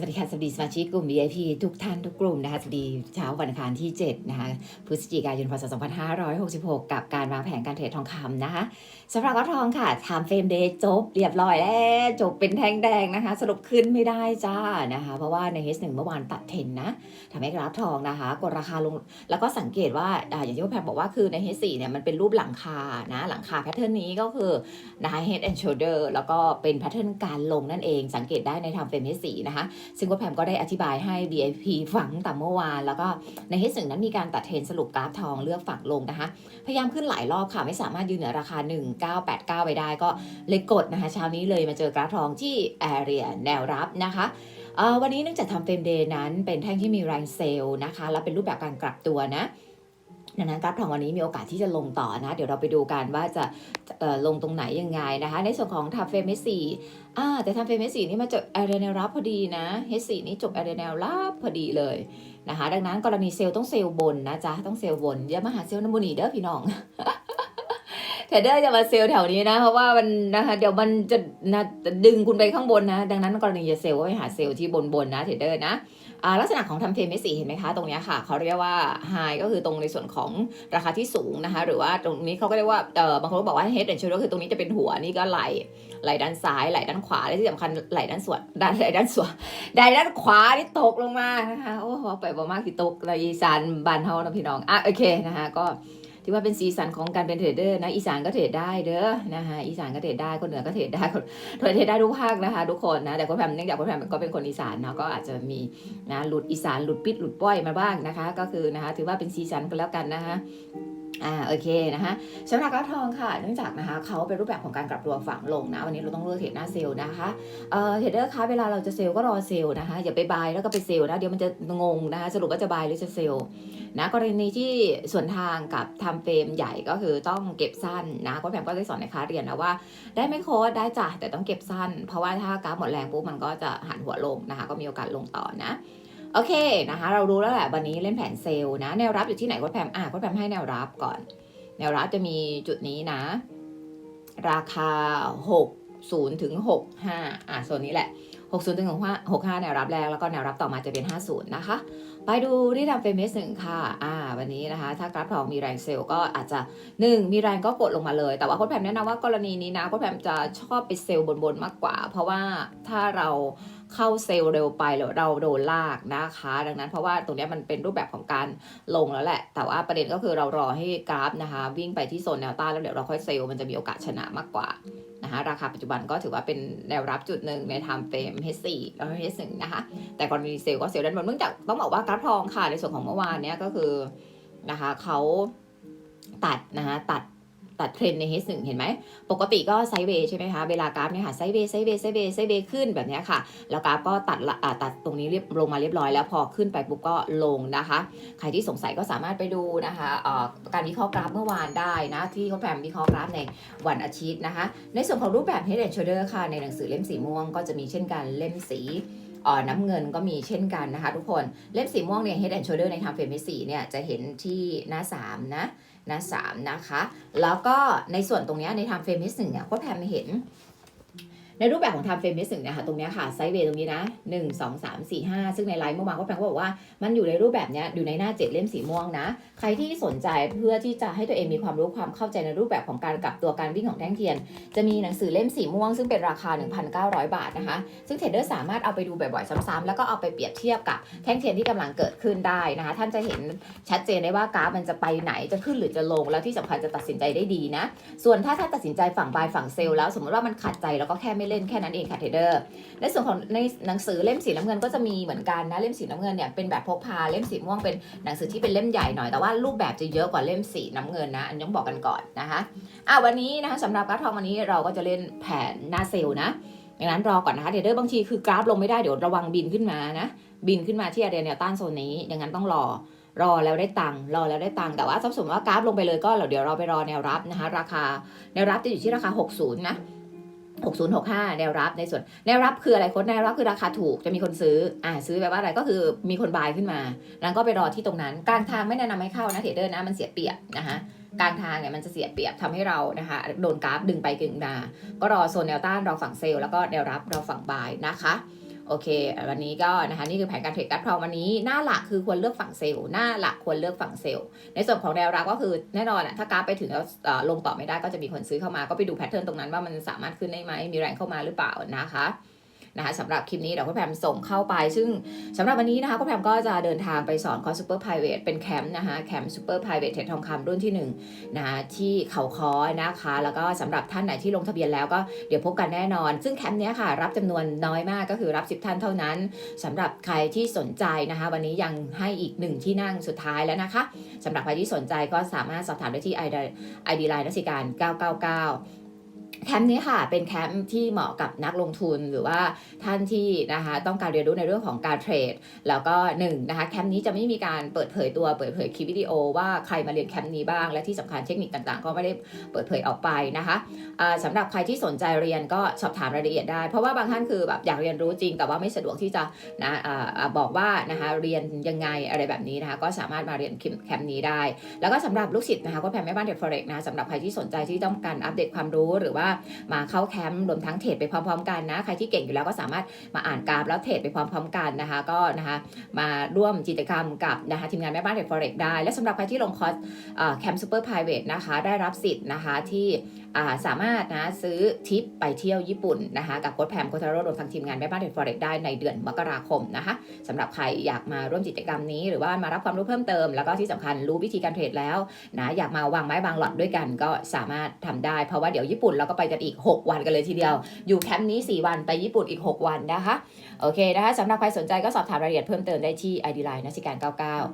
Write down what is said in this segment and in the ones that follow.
สวัสดีค่ะสวัสดีสมาชิกกลุ่ม VIP ทุกท่านทุกกลุ่มนะคะสวัสดีเช้าวันอังคารที่ 7 นะคะพฤศจิกายนพศ 2566 กับการวางแผนการเทรดทองคำนะคะสำหรับกราฟทองค่ะ time frame day จบเรียบร้อยแล้วจบเป็นแท่งแดงนะคะ สรุปขึ้นไม่ได้จ้านะคะเพราะว่าใน H1 เมื่อวานตัดเทนนะทำให้กราฟทองนะคะกดราคาลงแล้วก็สังเกตว่าอย่างที่พแพรบอกว่าคือใน H4 เนี่ยมันเป็นรูปหลังคานะหลังคาแพทเทิร์นนี้ก็คือนะคะ head and shoulder แล้วก็เป็นแพทเทิร์นการลงนั่นเองสังเกตได้ใน time frame H4 นะคะซึ่งว่าแพมก็ได้อธิบายให้ VIP ฟังแต่เมื่อวาน แล้วก็ในที่สุดนั้นมีการตัดเทรนสรุปกราฟทองเลือกฝั่งลงนะคะ พยายามขึ้นหลายรอบค่ะ ไม่สามารถยืนเหนือราคา 1989 ไปได้ก็เลยกดนะคะเช้านี้เลยมาเจอกราฟทองที่แอเรียแนวรับนะคะวันนี้เนื่องจากทำเฟรมเดย์นั้นเป็นแท่งที่มีแรงเซลล์นะคะ และเป็นรูปแบบการกลับตัวนะ ดังนั้นกราฟทองวันนี้มีโอกาสที่จะลงต่อนะ เดี๋ยวเราไปดูกันว่าจะลงตรงไหนยังไงนะคะ ในส่วนของทับเฟรมสี่อ่าแต่ทับเฟรมสี่นี่มาจบแอเรียแนลรับพอดีนะเฮสี่นี่จบแอเรียแนลรับพอดีเลยนะคะ ดังนั้นกรณีเซลล์ต้องเซลล์บนนะจ๊ะต้องเซลล์บนอย่ามาหาเซลล์น้ำบุหนีเด้อพี่น้อง เทรดเดอร์จะมาเซลล์แถวนี้นะ เพราะว่ามันนะคะเดี๋ยวมันจะนะจะดึงคุณไปข้างบนนะ ดังนั้นกรณีจะเซลล์ก็ไปหาเซลล์ที่บนบนๆนะเทรดเดอร์นะอ่าลักษณะของทำเทรนเมสีเห็นไหมคะ ตรงนี้ค่ะเขาเรียกว่าไฮก็คือตรงในส่วนของราคาที่สูงนะคะ หรือว่าตรงนี้เขาก็เรียกว่าเออบางคนก็บอกว่า head and shoulder คือตรงนี้จะเป็นหัวนี่ก็ไหลไหลด้านซ้ายไหลด้านขวาและที่สำคัญไหลด้านส่วนด้านไหลด้านสวนไหลด้านขวาที่ตกลงมานะคะโอ้โหไปบ่มากที่ตกเลยอีสานบานเฮานะพี่น้องอะโอเคนะคะก็ ถือว่าเป็นสีสันของการเป็นเทรดเดอร์นะอีสานก็เทรดได้เด้อนะคะอีสานก็เทรดได้คนเหนือก็เทรดได้คนเทรดได้ทุกภาคนะคะทุกคนนะแต่คนแพมเนื่องจากคนแพมก็เป็นคนอีสานเนาะก็อาจจะมีนะหลุดอีสานหลุดปิดหลุดป้อยมาบ้างนะคะ ก็คือนะคะถือว่าเป็นซีซันกันแล้วกันนะคะอ่าโอเคนะคะสำหรับกราฟทองค่ะ เนื่องจากนะคะเขาเป็นรูปแบบของการกลับตัวฝั่งลงนะ วันนี้เราต้องเลือกเทรดหน้าเซลนะคะเอ่อเทรดเดอร์คะเวลาเราจะเซลก็รอเซลนะคะอย่าไปบายแล้วก็ไปเซลนะเดี๋ยวมันจะงงนะคะสรุปว่าจะบายหรือจะเซล นะกรณีที่ส่วนทางกับทำเฟรมใหญ่ก็คือต้องเก็บสั้นนะก็แผมก็ได้สอนในคลาสเรียนนะว่า ได้ไม่โค้ดได้จ้ะแต่ต้องเก็บสั้น เพราะว่าถ้ากราฟหมดแรงปุ๊บมันก็จะหันหัวลงนะคะ ก็มีโอกาสลงต่อนะโอเคนะคะ เรารู้แล้วแหละวันนี้เล่นแผนเซลล์นะแนวรับอยู่ที่ไหนโค้ดแพมอะโค้ดแพมให้แนวรับก่อน แนวรับจะมีจุดนี้นะ ราคา 60ถึง65อะโซนนี้แหละ 60ถึง65 65แนวรับแรกแล้วก็แนวรับต่อมาจะเป็น 50 นะคะ ไปดูที่ทำเฟมิสหนึ่งค่ะ อ่า วันนี้นะคะ ถ้ากราฟทองมีแรงเซลล์ก็อาจจะ1มีแรงก็กดลงมาเลย แต่ว่าโค้ดแพมแนะนำว่ากรณีนี้นะโค้ดแพมจะชอบไปเซลล์บนๆมากกว่า เพราะว่าถ้าเรา เข้าเซลล์เร็วไปแล้วเราโดนลากนะคะ ดังนั้นเพราะว่าตรงนี้มันเป็นรูปแบบของการลงแล้วแหละ แต่ว่าประเด็นก็คือเรารอให้กราฟนะคะ วิ่งไปที่โซนแนวต้านแล้วเดี๋ยวเราค่อยเซลล์มันจะมีโอกาสชนะมากกว่านะคะราคาปัจจุบันก็ถือว่าเป็นแนวรับจุดหนึ่งใน time frame H4 แล้ว H1 นะคะแต่กรณีเซลล์ก็เซลล์ด้านบนเนื่องจากต้องบอกว่ากราฟทองค่ะในส่วนของเมื่อวานเนี้ยก็คือนะคะเขาตัดนะคะตัด ตัดเทรนใน H1 เห็นไหม ปกติก็ไซเวย์ใช่ไหมคะ เวลากราฟเนี่ยค่ะไซเวย์ไซเวย์ไซเวย์ไซเวย์ขึ้นแบบนี้ค่ะ แล้วกราฟก็ตัดละตัดตรงนี้เรียบลงมาเรียบร้อยแล้วพอขึ้นไปปุ๊บก็ลงนะคะ ใครที่สงสัยก็สามารถไปดูนะคะการวิเคราะห์กราฟเมื่อวานได้นะ ที่เขาแพมวิเคราะห์กราฟในวันอาทิตย์นะคะ ในส่วนของรูปแบบ Head and Shoulder ค่ะ ในหนังสือเล่มสีม่วงก็จะมีเช่นกันเล่มสีน้ำเงินก็มีเช่นกันนะคะทุกคน เล่มสีม่วงเนี่ย Head and Shoulder ใน Time Frame 4เนี่ยจะเห็นที่หน้า 3 นะ หน้า3นะคะ แล้วก็ในส่วนตรงนี้ใน Time Frame 1เนี่ยโค้ดแพมเห็น ในรูปแบบของ Time Frame 1เนี่ยค่ะตรงนี้ค่ะไซด์เวย์ตรงนี้นะ 1 2 3 4 5 ซึ่งในไลน์เมื่อวานโค้ดแพมก็บอกว่ามันอยู่ในรูปแบบเนี้ยอยู่ในหน้า 7 เล่มสีม่วงนะ ใครที่สนใจเพื่อที่จะให้ตัวเองมีความรู้ความเข้าใจในรูปแบบของการกลับตัวการวิ่งของแท่งเทียน จะมีหนังสือเล่มสีม่วง ซึ่งเป็นราคา 1,900 บาทนะคะ ซึ่งเทรดเดอร์สามารถเอาไปดูบ่อยๆซ้ำๆแล้วก็เอาไปเปรียบเทียบกับแท่งเทียนที่กำลังเกิดขึ้นได้นะคะ ท่านจะเห็นชัดเจนได้ว่ากราฟมันจะไปไหนจะขึ้นหรือจะลง แล้วที่สำคัญจะตัดสินใจได้ดีนะ ส่วนถ้าท่านตัดสินใจฝั่งบายฝั่งเซลล์แล้ว สมมติว่ามันขัดใจแล้วก็แค่ไม่เล่นแค่นั้นเองค่ะเทรดเดอร์ในส่วนของในหนังสือเล่มสีน้ำเงินก็จะมีเหมือนกันนะเล่มสีน้ำเงินเนี่ยเป็นแบบพกพาเล่มสีม่วงเป็นหนังสือที่เป็นเล่มใหญ่หน่อยแต่ว่ารูปแบบจะเยอะกว่าเล่มสีน้ำเงินนะอันนี้ต้องบอกกันก่อนนะคะอะวันนี้นะคะสำหรับกราฟทองวันนี้เราก็จะเล่นแผนหน้าเซลล์นะดังนั้นรอก่อนนะคะเทรดเดอร์บางทีคือกราฟลงไม่ได้เดี๋ยวระวังบินขึ้นมานะบินขึ้นมาที่อาเรียแนวต้านโซนนี้ดังนั้นต้องรอรอแล้วได้ตังค์รอแล้วได้ตังค์แต่ว่าถ้าสมมติว่ากราฟลงไปเลยก็เดี๋ยวเราไปรอแนวรับนะคะ ราคาแนวรับจะอยู่ที่ราคา 60 นะ 6065 แนวรับในส่วนแนวรับคืออะไรค้ดแนวรับคือราคาถูกจะมีคนซื้ออ่าซื้อแปลว่าอะไรก็คือมีคนบายขึ้นมาแล้วก็ไปรอที่ตรงนั้น กลางทางไม่แนะนำให้เข้านะเทรดเดอร์นะมันเสียเปรียบนะคะกลางทางเนี่ยมันจะเสียเปรียบทำให้เรานะคะโดนกราฟดึงไปกึ่งมาก็รอโซนแนวต้านรอฝั่งเซลล์แล้วก็แนวรับรอฝั่งบายนะคะ โอเค วันนี้ก็นะคะนี่คือแผนการเทรดการ์ดทองวันนี้หน้าหลักคือควรเลือกฝั่งเซลล์หน้าหลักควรเลือกฝั่งเซลล์ในส่วนของแนวรับก็คือแน่นอนอะถ้ากราฟไปถึงแล้วลงต่อไม่ได้ก็จะมีคนซื้อเข้ามาก็ไปดูแพทเทิร์นตรงนั้นว่ามันสามารถขึ้นได้ไหมมีแรงเข้ามาหรือเปล่านะคะ นะคะสำหรับคลิปนี้เดี๋ยวคุณแพมส่งเข้าไป ซึ่งสำหรับวันนี้นะคะคุณแพมก็จะเดินทางไปสอนคอร์สซูเปอร์ไพรเวทเป็นแคมป์นะคะแคมป์ซูเปอร์ไพรเวทเทรดทองคำรุ่นที่หนึ่งนะคะที่เขาคอนะคะ แล้วก็สำหรับท่านไหนที่ลงทะเบียนแล้วก็เดี๋ยวพบกันแน่นอน ซึ่งแคมป์นี้ค่ะ รับจำนวนน้อยมากก็คือรับ 10 ท่านเท่านั้นสำหรับใครที่สนใจนะคะ วันนี้ยังให้อีกหนึ่งที่นั่งสุดท้ายแล้วนะคะสำหรับใครที่สนใจก็สามารถสอบถามได้ที่ ID ID Line นักสิการ 999 แคมป์นี้ค่ะเป็นแคมป์ที่เหมาะกับนักลงทุนหรือว่าท่านที่นะคะต้องการเรียนรู้ในเรื่องของการเทรด แล้วก็หนึ่งนะคะแคมป์นี้จะไม่มีการเปิดเผยตัวเปิดเผยคลิปวิดีโอว่าใครมาเรียนแคมป์นี้บ้าง และที่สำคัญเทคนิคต่างๆ ก็ไม่ได้เปิดเผยออกไปนะคะอ่าสำหรับใครที่สนใจเรียนก็สอบถามรายละเอียดได้ เพราะว่าบางท่านคือแบบอยากเรียนรู้จริง แต่ว่าไม่สะดวกที่จะนะอ่าอ่าบอกว่านะคะเรียนยังไงอะไรแบบนี้นะคะก็สามารถมาเรียนแคมป์นี้ได้ แล้วก็สำหรับลูกศิษย์นะคะก็แพมแม่บ้านเทรดฟอเร็กนะคะสำหรับใครที่สนใจที่ต้องการอัปเดตความรู้หรือว่ามาเข้าแคมป์รวมทั้งเทรดไปพร้อมๆกันนะ ใครที่เก่งอยู่แล้วก็สามารถมาอ่านกราฟแล้วเทรดไปพร้อมๆกันนะคะ ก็นะคะมาร่วมกิจกรรมกับนะคะทีมงานแม่บ้านเทรดฟอเร็กได้ และสำหรับใครที่ลงคอร์สแคมป์ซูเปอร์ไพรเวทนะคะได้รับสิทธิ์นะคะที่สามารถนะซื้อทิปไปเที่ยวญี่ปุ่นนะคะกับโค้ดแพมโคทาโร่รวมทั้งทีมงานแม่บ้านเทรดฟอเร็กได้ในเดือนมกราคมนะคะสำหรับใครอยากมาร่วมกิจกรรมนี้หรือว่ามารับความรู้เพิ่มเติม แล้วก็ที่สำคัญรู้วิธีการเทรดแล้วนะอยากมาวางไม้วางหลอดด้วยกันก็สามารถทำได้ เพราะว่าเดี๋ยวญี่ปุ่นเราก็ไปกันอีก 6 วันกันเลยทีเดียว อยู่แคมป์นี้ 4 วันไปญี่ปุ่นอีก 6 วันนะคะโอเคนะคะสำหรับใครสนใจก็สอบถามรายละเอียดเพิ่มเติมได้ที่ ID Line นักสิการ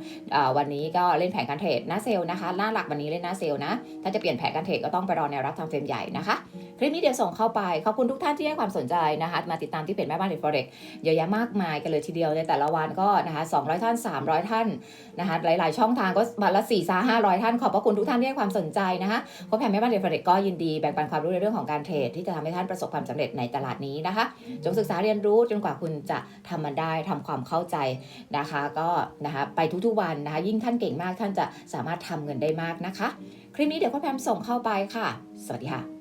99 วันนี้ก็เล่นแผนการเทรดหน้าเซลนะคะหน้าหลักวันนี้เล่นหน้าเซลนะถ้าจะเปลี่ยนแผนการเทรดก็ต้องไปรอแนวรับทำเฟรมใหญ่นะคะ คลิปนี้เดี๋ยวส่งเข้าไป ขอบคุณทุกท่านที่ให้ความสนใจนะคะ มาติดตามที่เพจแม่บ้านเทรดฟอเร็กเยอะแยะมากมายกันเลยทีเดียวในแต่ละวันก็นะคะ200 ท่าน 300 ท่านนะคะ หลาย ๆ ช่องทางก็วันละ4 5 500ท่านขอบพระคุณทุกท่านที่ให้ความสนใจนะคะโค้ชแพมแม่บ้านเทรดฟอเร็กก็ยินดีแบ่งปันความรู้ในเรื่องของการเทรดที่จะทำให้ท่านประสบความสำเร็จในตลาดนี้นะคะ จงศึกษาเรียนรู้จนกว่าคุณจะทำมันได้ทำความเข้าใจนะคะ ก็นะคะไปทุกๆวันนะคะ ยิ่งท่านเก่งมากท่านจะสามารถทำเงินได้มากนะคะ คลิปนี้เดี๋ยวคุณแพมส่งเข้าไปค่ะ สวัสดีค่ะ